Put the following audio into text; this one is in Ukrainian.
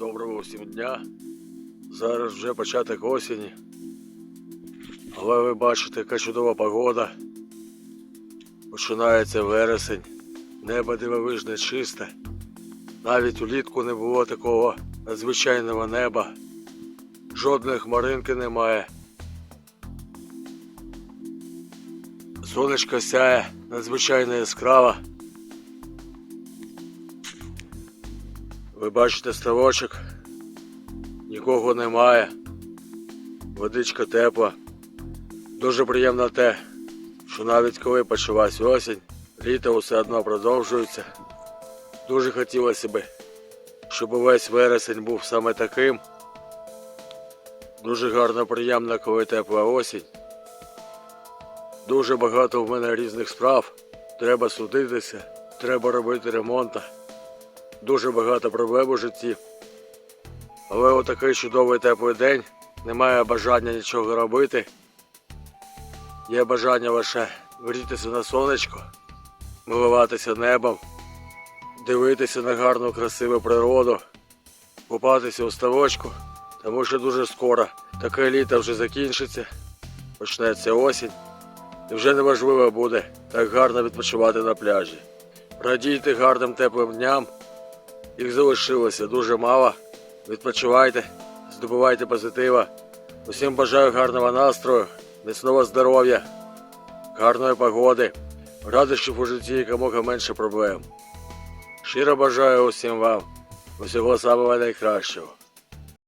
Доброго всім дня. Зараз вже початок осені. Але ви бачите, яка чудова погода. Починається вересень. Небо дивовижне чисте. Навіть улітку не було такого надзвичайного неба. Жодної хмаринки немає. Сонечко сяє надзвичайно яскраво. Ви бачите ставочок, нікого немає. Водичка тепла. Дуже приємно те, що навіть коли почалась осінь, літо все одно продовжується. Дуже хотілося б, щоб увесь вересень був саме таким. Дуже гарно приємно, коли тепла осінь. Дуже багато в мене різних справ. Треба судитися, треба робити ремонти дуже багато проблем у житті. Але отакий чудовий теплий день, немає бажання нічого робити. Є бажання лише грітися на сонечко, милуватися небом, дивитися на гарну красиву природу, купатися у ставочку, тому що дуже скоро таке літо вже закінчиться, почнеться осінь, і вже неважливо буде так гарно відпочивати на пляжі. Радійте гарним теплим дням. Їх залишилося дуже мало. Відпочивайте, здобувайте позитива. Усім бажаю гарного настрою, міцного здоров'я, гарної погоди, радощів у житті якомога менше проблем. Щиро бажаю усім вам усього самого найкращого.